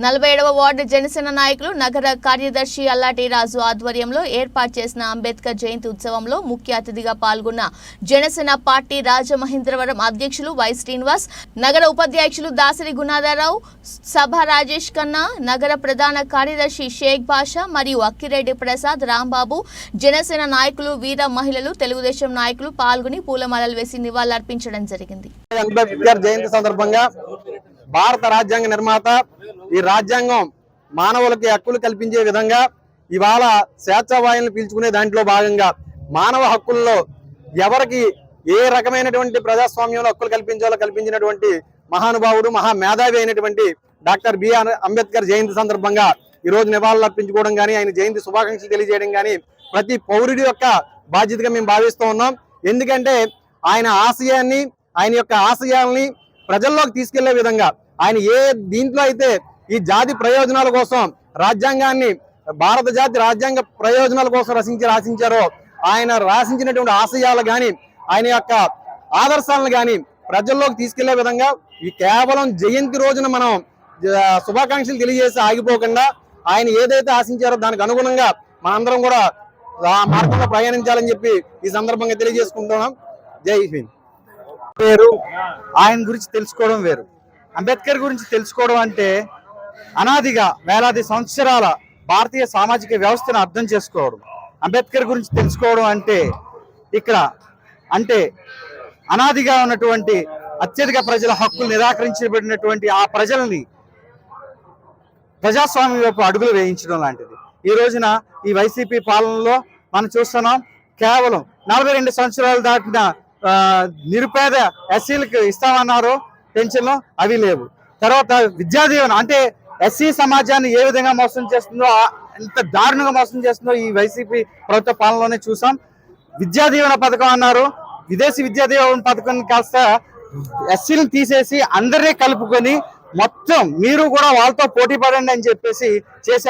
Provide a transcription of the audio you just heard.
నలభై ఏడవ వార్డు జనసేన నాయకులు నగర కార్యదర్శి అల్లాటి రాజు ఆధ్వర్యంలో ఏర్పాటు చేసిన అంబేద్కర్ జయంతి ఉత్సవంలో ముఖ్య అతిథిగా పాల్గొన్న జనసేన పార్టీ రాజమహేంద్రవరం అధ్యక్షులు వై శ్రీనివాస్ నగర ఉపాధ్యక్షులు దాసరి గుణాధారావు సభ రాజేష్ ఖన్నా నగర ప్రధాన కార్యదర్శి షేక్ బాషా మరియు అక్కిరెడ్డి ప్రసాద్ రాంబాబు జనసేన నాయకులు వీర మహిళలు తెలుగుదేశం నాయకులు పాల్గొని పూలమాలలు వేసి నివాళులర్పించడం జరిగింది. అంబేద్కర్ జయంతి సందర్భంగా భారత రాజ్యాంగ నిర్మాత ఈ రాజ్యాంగం మానవులకి హక్కులు కల్పించే విధంగా ఇవాళ స్వేచ్ఛావాయులను పీల్చుకునే దాంట్లో భాగంగా మానవ హక్కుల్లో ఎవరికి ఏ రకమైనటువంటి ప్రజాస్వామ్యంలో హక్కులు కల్పించాలో కల్పించినటువంటి మహానుభావుడు మహా మేధావి అయినటువంటి డాక్టర్ బిఆర్ అంబేద్కర్ జయంతి సందర్భంగా ఈ రోజు నివాళులు అర్పించుకోవడం కానీ ఆయన జయంతి శుభాకాంక్షలు తెలియజేయడం కానీ ప్రతి పౌరుడి యొక్క బాధ్యతగా మేము భావిస్తూ ఉన్నాం. ఎందుకంటే ఆయన ఆశయాన్ని ఆయన యొక్క ఆశయాల్ని ప్రజల్లోకి తీసుకెళ్ళే విధంగా ఆయన ఏ దీంట్లో అయితే ఈ జాతి ప్రయోజనాల కోసం రాజ్యాంగాన్ని భారత జాతి రాజ్యాంగ ప్రయోజనాల కోసం రచించి రాసించారో ఆయన రాసించినటువంటి ఆశయాలు కానీ ఆయన యొక్క ఆదర్శాలను కానీ ప్రజల్లోకి తీసుకెళ్ళే విధంగా ఈ కేవలం జయంతి రోజున మనం శుభాకాంక్షలు తెలియజేసి ఆగిపోకుండా ఆయన ఏదైతే ఆశించారో దానికి అనుగుణంగా మనందరం కూడా ఆ మార్గంలో ప్రయాణించాలని చెప్పి ఈ సందర్భంగా తెలియజేసుకుంటున్నాం. జై హింద్. వేరు. ఆయన గురించి తెలుసుకోవడం వేరు. అంబేద్కర్ గురించి తెలుసుకోవడం అంటే అనాదిగా వేలాది సంవత్సరాల భారతీయ సామాజిక వ్యవస్థను అర్థం చేసుకోవడం. అంబేద్కర్ గురించి తెలుసుకోవడం అంటే ఇక్కడ అంటే అనాదిగా ఉన్నటువంటి అత్యధిక ప్రజల హక్కులు నిరాకరించబడినటువంటి ఆ ప్రజల్ని ప్రజాస్వామ్యం వైపు అడుగులు వేయించడం లాంటిది. ఈ రోజున ఈ వైసీపీ పాలనలో మనం చూస్తున్నాం కేవలం నలభై రెండు సంవత్సరాలు దాటిన నిరుపేద ఎస్సీలకు ఇస్తామన్నారు పెన్షన్లు అవి లేవు. తర్వాత విద్యాదీవన అంటే ఎస్సీ సమాజాన్ని ఏ విధంగా మోసం చేస్తుందో ఎంత దారుణంగా మోసం చేస్తుందో ఈ వైసీపీ ప్రభుత్వ పాలనలోనే చూసాం. విద్యా దీవెన పథకం అన్నారు. విదేశీ విద్యా దీవెన పథకం కాస్త ఎస్సీని తీసేసి అందరినీ కలుపుకొని మొత్తం మీరు కూడా వాళ్ళతో పోటీ పడండి అని చెప్పేసి చేశారు.